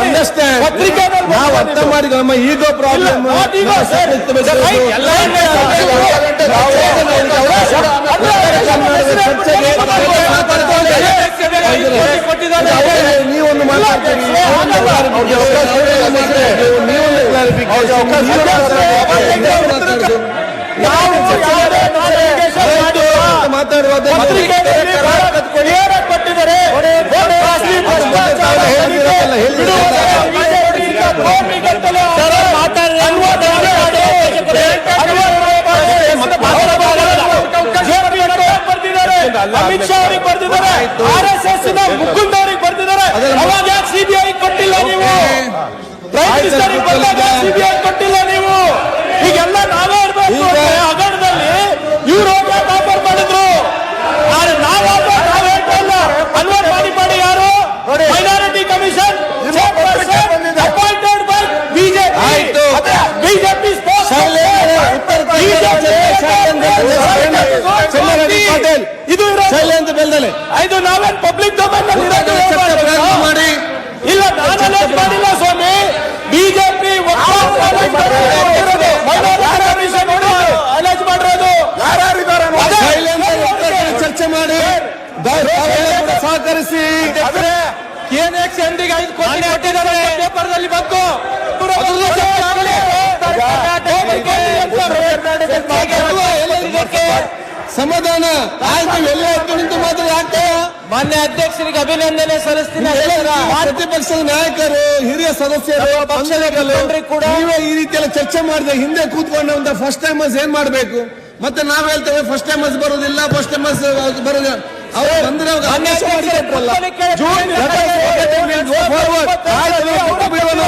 Understand ನಾವು ಅರ್ಥ ಮಾಡಿ ನಮ್ಮ ಈಗೋ ಪ್ರಾಬ್ಲಮ್ ನೀವೊಂದು ಮಾತಾಡ್ತೀರಿ. ನೀವೊಂದು ಕ್ಲಾರಿಫಿಕೇಶನ್ ಅಮಿತ್ ಶಾ ಅವರಿಗೆ ಬರ್ತಿದ್ದಾರೆ ಆರ್ ಎಸ್ ಎಸ್ನ ಮುಕುಂದ್ ಅವರಿಗೆ ಬರ್ತಿದ್ದಾರೆ ಅವಾಗ ಯಾಕೆ ಸಿಬಿಐ ಕೊಟ್ಟಿಲ್ಲ ನೀವು? ಪ್ರೈಮ್ ಮಿನಿಸ್ಟರ್ ಬಂದಾಗ ಸಿಬಿಐ ಕೊಟ್ಟಿಲ್ಲ ನೀವು? ಈಗೆಲ್ಲ ಇದು ಶೈಲೇಂದ್ರ ಬೆಲ್ದಲ್ಲಿ ಇದು ನಾವೇನ್ ಪಬ್ಲಿಕ್ ಡೊಮೈನ್ ಮಾಡಿ ಇಲ್ಲ ನಾನು ಮಾಡಿಲ್ಲ ಸ್ವಾಮಿ ಬಿಜೆಪಿ ಮಾಡಿರೋದು ಚರ್ಚೆ ಮಾಡಿ ಸಹಕರಿಸಿ ಏನೇ ಐದು ಕೋಟಿ ಕೊಟ್ಟಿದ್ದಾರೆ ಪೇಪರ್ನಲ್ಲಿ ಬಂತು ಸಮಾಧಾನ ಮಾತ್ರ ಯಾಕೆ ಮಾನ್ಯ ಅಧ್ಯಕ್ಷರಿಗೆ ಅಭಿನಂದನೆ ಸಲ್ಲಿಸ್ತೀನಿ ಪಕ್ಷದ ನಾಯಕರು ಹಿರಿಯ ಸದಸ್ಯರು ಕೂಡ ನೀವೇ ಈ ರೀತಿಯೆಲ್ಲ ಚರ್ಚೆ ಮಾಡಿದೆ ಹಿಂದೆ ಕೂತ್ಕೊಂಡ ಫಸ್ಟ್ ಟೈಮರ್ಸ್ ಏನ್ ಮಾಡ್ಬೇಕು ಮತ್ತೆ ನಾವ್ ಹೇಳ್ತೇವೆ ಫಸ್ಟ್ ಟೈಮರ್ಸ್ ಬರೋದಿಲ್ಲ ಫಸ್ಟ್ ಟೈಮರ್ಸ್ ಬರೋದಿಲ್ಲ ಅವರು ಬಂದ್ರೆ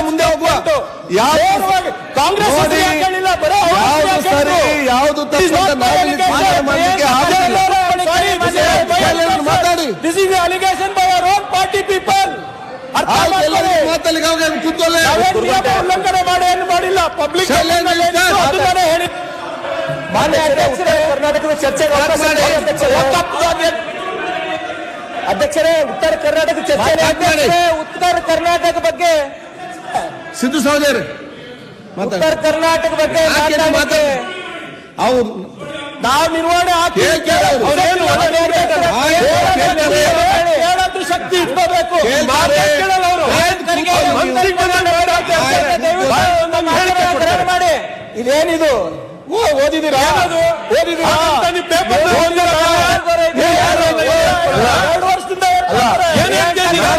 ಮುಂದೆ ಹೋಗುವ ಯಾವ ಕಾಂಗ್ರೆಸ್ ಯಾವುದು ಮಾತಾಡಿ this is allegation by our own party people ಉಲ್ಲಂಘನೆ ಮಾಡಿ ಏನು ಮಾಡಿಲ್ಲ ಪಬ್ಲಿಕ್ ಹೇಳಿ ಮಾನ್ಯ ಅಧ್ಯಕ್ಷರೇ ಕರ್ನಾಟಕದ ಚರ್ಚೆಗೆ ಅಧ್ಯಕ್ಷರೇ. ಉತ್ತರ ಕರ್ನಾಟಕ ಚರ್ಚೆ. ಉತ್ತರ ಕರ್ನಾಟಕ ಬಗ್ಗೆ ಸಿದ್ದು ಸಹೋದರಿ ಉತ್ತರ ಕರ್ನಾಟಕ ಬಗ್ಗೆ ಅವ್ರು ನಾವು ನಿರ್ವಹಣೆ ಹಾಕಿ ಕೇಳ್ತಾರೆ ಅವ್ರು. ಅವ್ರೇನು ಒಳಗೆ ಹೇಳ್ತಾರೆ? ಆಯ್ತು, ಹೇಳೋದು ಕೇಳ್ತಾರೆ. ಹೇಳೋದು ಶಕ್ತಿ ಇಟ್ಕೋಬೇಕು. ಮಾಡಿ. ಇದೇನಿದು? ಕೇಳಲ್ಲ ಅವ್ರು.